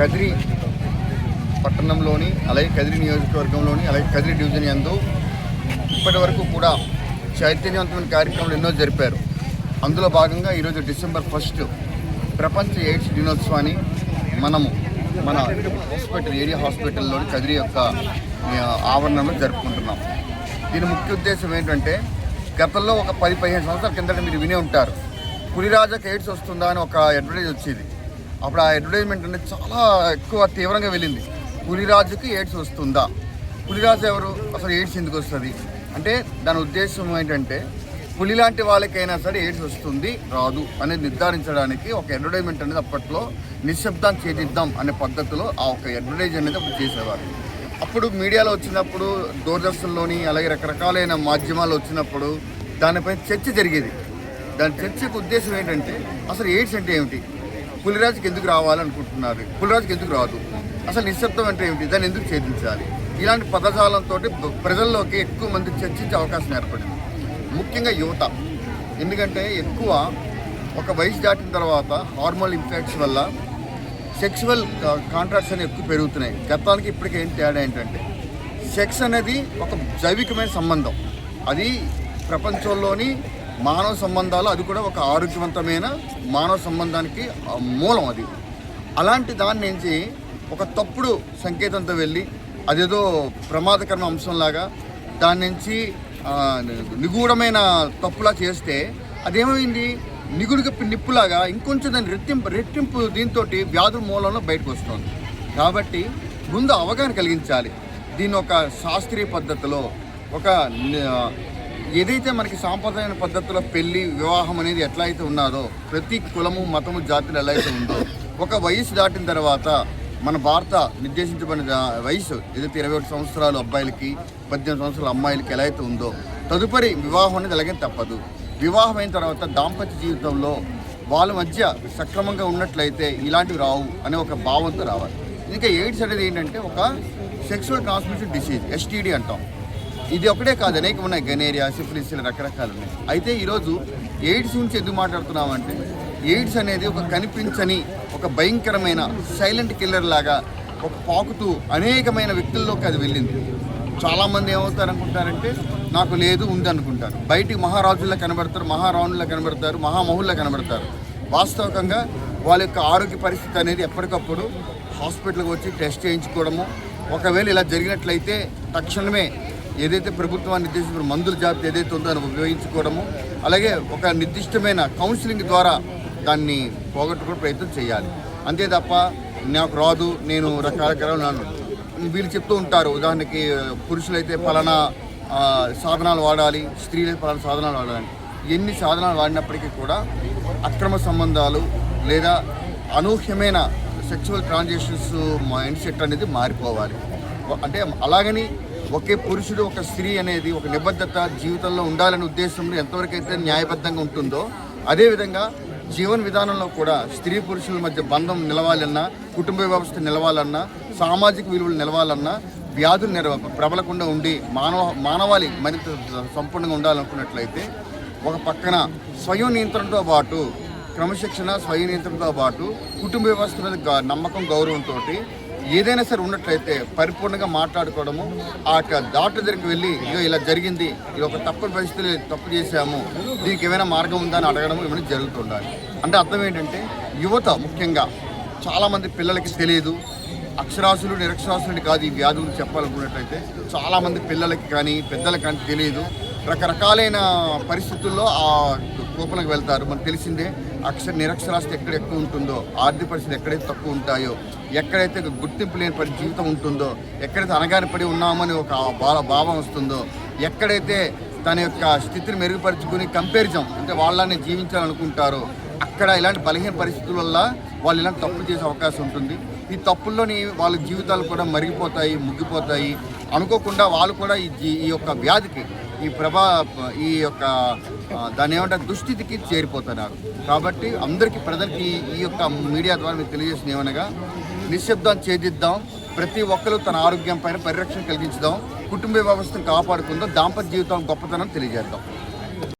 కదిరి పట్టణంలోని అలాగే కదిరి నియోజకవర్గంలోని అలాగే కదిరి డివిజన్ ఎందు ఇప్పటి వరకు కూడా చైతన్యవంతమైన కార్యక్రమాలు ఎన్నో జరిపారు. అందులో భాగంగా ఈరోజు డిసెంబర్ ఫస్ట్ ప్రపంచ ఎయిడ్స్ దినోత్సవాన్ని మనము మన హాస్పిటల్ ఏరియా హాస్పిటల్లోని కదిరి యొక్క ఆవరణలో జరుపుకుంటున్నాం. దీని ముఖ్య ఉద్దేశం ఏంటంటే గతంలో ఒక పది పదిహేను సంవత్సరాల కిందట మీరు వినే ఉంటారు పులిరాజాకి ఎయిడ్స్ వస్తుందా అని ఒక అడ్వర్టైజ్ వచ్చేది. అప్పుడు ఆ అడ్వర్టైజ్మెంట్ అనేది చాలా ఎక్కువ తీవ్రంగా వెళ్ళింది. పులిరాజుకి ఎయిడ్స్ వస్తుందా? పులిరాజు ఎవరు? అసలు ఎయిడ్స్ ఎందుకు వస్తుంది? అంటే దాని ఉద్దేశం ఏంటంటే పులి లాంటి వాళ్ళకైనా సరే ఎయిడ్స్ వస్తుంది రాదు అనేది నిర్ధారించడానికి ఒక అడ్వర్టైజ్మెంట్ అనేది అప్పట్లో నిశ్శబ్దం చేదిద్దాం అనే పద్ధతిలో ఆ ఒక అడ్వర్టైజ్ అనేది అప్పుడు చేసేవారు. అప్పుడు మీడియాలో వచ్చినప్పుడు దూరదర్శన్లోని అలాగే రకరకాలైన మాధ్యమాలు వచ్చినప్పుడు దానిపై చర్చ జరిగేది. దాని చర్చకు ఉద్దేశం ఏంటంటే అసలు ఎయిడ్స్ అంటే ఏమిటి? పులిరాజుకి ఎందుకు రావాలనుకుంటున్నారు? పులిరాజుకి ఎందుకు రాదు? అసలు నిశ్శబ్దం అంటే ఏమిటి? దాన్ని ఎందుకు ఛేదించాలి? ఇలాంటి పదజాలంతో ప్రజల్లోకి ఎక్కువ మంది చర్చించే అవకాశం ఏర్పడింది. ముఖ్యంగా యువత. ఎందుకంటే ఎక్కువ ఒక వయసు దాటిన తర్వాత హార్మోన్ ఇంపాక్ట్స్ వల్ల సెక్సువల్ కాంట్రాక్ట్స్ అనేవి ఎక్కువ పెరుగుతున్నాయి. గతానికి ఇప్పటికి ఏం తేడా ఏంటంటే సెక్స్ అనేది ఒక జైవికమైన సంబంధం. అది ప్రపంచంలోని మానవ సంబంధాలు అది కూడా ఒక ఆరోగ్యవంతమైన మానవ సంబంధానికి మూలం అది. అలాంటి దాని నుంచి ఒక తప్పుడు సంకేతంతో వెళ్ళి అదేదో ప్రమాదకరమైన అంశంలాగా దాని నుంచి నిగూఢమైన తప్పులా చేస్తే అదేమైంది? నిగుడుగా నిప్పులాగా ఇంకొంచెం దాన్ని రెట్టింపు రెట్టింపు దీంతో వ్యాధుల మూలంలో బయటకు వస్తుంది. కాబట్టి ముందు అవగాహన కలిగించాలి. దీన్ని ఒక శాస్త్రీయ పద్ధతిలో ఒక ఏదైతే మనకి సాంప్రదాయ పద్ధతిలో పెళ్ళి వివాహం అనేది ఎట్లా అయితే ఉన్నారో ప్రతి కులము మతము జాతులు ఎలా అయితే ఉందో ఒక వయసు దాటిన తర్వాత మన భారత నిర్దేశించబడిన వయసు ఏదైతే ఇరవై ఒకటి సంవత్సరాలు అబ్బాయిలకి పద్దెనిమిది సంవత్సరాల అమ్మాయిలకి ఎలా అయితే ఉందో తదుపరి వివాహం అనేది అలాగే తప్పదు. వివాహం అయిన తర్వాత దాంపత్య జీవితంలో వాళ్ళ మధ్య సక్రమంగా ఉన్నట్లయితే ఇలాంటివి రావు అనే ఒక భావంతో రావాలి. ఇంకా ఎయిడ్స్ అనేది ఏంటంటే ఒక సెక్సువల్ ట్రాన్స్మిషన్ డిసీజ్ ఎస్టీడీ అంటాం. ఇది ఒకటే కాదు అనేక ఉన్నాయి. గనేరియా సిఫిలిస్లు రకరకాలు ఉన్నాయి. అయితే ఈరోజు ఎయిడ్స్ గురించి ఎందుకు మాట్లాడుతున్నామంటే ఎయిడ్స్ అనేది ఒక కనిపించని ఒక భయంకరమైన సైలెంట్ కిల్లర్ లాగా ఒక పాకుతూ అనేకమైన వ్యక్తుల్లోకి అది వెళ్ళింది. చాలామంది ఏమవుతారు అనుకుంటారంటే నాకు లేదు ఉంది అనుకుంటారు బయటికి మహారాజుల్లో కనబడతారు మహారాణుల్లో కనబడతారు మహామహుల్లో కనబడతారు. వాస్తవికంగా వాళ్ళ యొక్క ఆరోగ్య పరిస్థితి అనేది ఎప్పటికప్పుడు హాస్పిటల్కి వచ్చి టెస్ట్ చేయించుకోవడము ఒకవేళ ఇలా జరిగినట్లయితే తక్షణమే ఏదైతే ప్రభుత్వాన్ని నిర్దేశించిన మందుల జాబితా ఏదైతే ఉందో దాన్ని ఉపయోగించుకోవడము అలాగే ఒక నిర్దిష్టమైన కౌన్సిలింగ్ ద్వారా దాన్ని పోగొట్టుకునే ప్రయత్నం చేయాలి. అంతే తప్ప నాకు రాదు నేను రకరకాల నాను వీళ్ళు చెప్తూ ఉంటారు. ఉదాహరణకి పురుషులైతే ఫలానా సాధనాలు వాడాలి స్త్రీలు ఫలానా సాధనాలు వాడాలి ఎన్ని సాధనాలు వాడినప్పటికీ కూడా అక్రమ సంబంధాలు లేదా అనూహ్యమైన సెక్చువల్ ట్రాన్సాక్షన్స్ మైండ్ సెట్ అనేది మారిపోవాలి. అంటే అలాగని ఒకే పురుషుడు ఒక స్త్రీ అనేది ఒక నిబద్ధత జీవితంలో ఉండాలనే ఉద్దేశంలో ఎంతవరకు అయితే న్యాయబద్ధంగా ఉంటుందో అదేవిధంగా జీవన విధానంలో కూడా స్త్రీ పురుషుల మధ్య బంధం నిలవాలన్నా కుటుంబ వ్యవస్థ నిలవాలన్నా సామాజిక విలువలు నిలవాలన్నా వ్యాధులు నిలవ ప్రబలకుండా ఉండి మానవ మానవాళి మరింత సంపూర్ణంగా ఉండాలనుకున్నట్లయితే ఒక పక్కన స్వయం నియంత్రణతో పాటు క్రమశిక్షణ స్వయం నియంత్రణతో పాటు కుటుంబ వ్యవస్థ మీద గ- నమ్మకం గౌరవంతో ఏదైనా సరే ఉన్నట్లయితే పరిపూర్ణంగా మాట్లాడుకోవడము ఆ యొక్క డాక్టర్ దగ్గరికి వెళ్ళి ఇగో ఇలా జరిగింది ఇది ఒక తప్పు పరిస్థితులు తప్పు చేశాము దీనికి ఏమైనా మార్గం ఉందా అని అడగడము ఇవన్నీ జరుగుతుండాలి. అంటే అర్థం ఏంటంటే యువత ముఖ్యంగా చాలామంది పిల్లలకి తెలియదు అక్షరాస్యులు నిరక్షరాస్యులు కాదు ఈ వ్యాధులు చెప్పాలనుకున్నట్లయితే చాలామంది పిల్లలకి కానీ పెద్దలకి కానీ తెలియదు. రకరకాలైన పరిస్థితుల్లో ఆ కూపలకు వెళ్తారు. మనకు తెలిసిందే అక్షర నిరక్షరాస్యత ఎక్కడ ఎక్కువ ఉంటుందో ఆర్థిక పరిస్థితులు ఎక్కడైతే తక్కువ ఉంటాయో ఎక్కడైతే గుర్తింపు లేని పడి జీవితం ఉంటుందో ఎక్కడైతే అనగారిపడి ఉన్నామని ఒక భావం వస్తుందో ఎక్కడైతే తన యొక్క స్థితిని మెరుగుపరుచుకుని కంపారిజం అంటే వాళ్ళని జీవించాలనుకుంటారో అక్కడ ఇలాంటి బలహీన పరిస్థితుల వల్ల వాళ్ళు ఇలాంటి తప్పులు చేసే అవకాశం ఉంటుంది. ఈ తప్పుల్లోని వాళ్ళ జీవితాలు కూడా మరిగిపోతాయి ముగ్గిపోతాయి. అనుకోకుండా వాళ్ళు కూడా ఈ జీ- ఈ యొక్క వ్యాధికి ఈ ప్రభా ఈ యొక్క దాని ఏమంటారు దుస్థితికి చేరిపోతున్నారు. కాబట్టి అందరికీ ప్రజలకి ఈ యొక్క మీడియా ద్వారా మీకు తెలియజేసిన ఏమనగా నిశ్శబ్దం ఛేదిద్దాం. ప్రతి ఒక్కరూ తన ఆరోగ్యం పైన పరిరక్షణ కలిగించుదాం. కుటుంబ వ్యవస్థను కాపాడుకుందాం. దాంపత్య జీవితం గొప్పతనం తెలియజేద్దాం.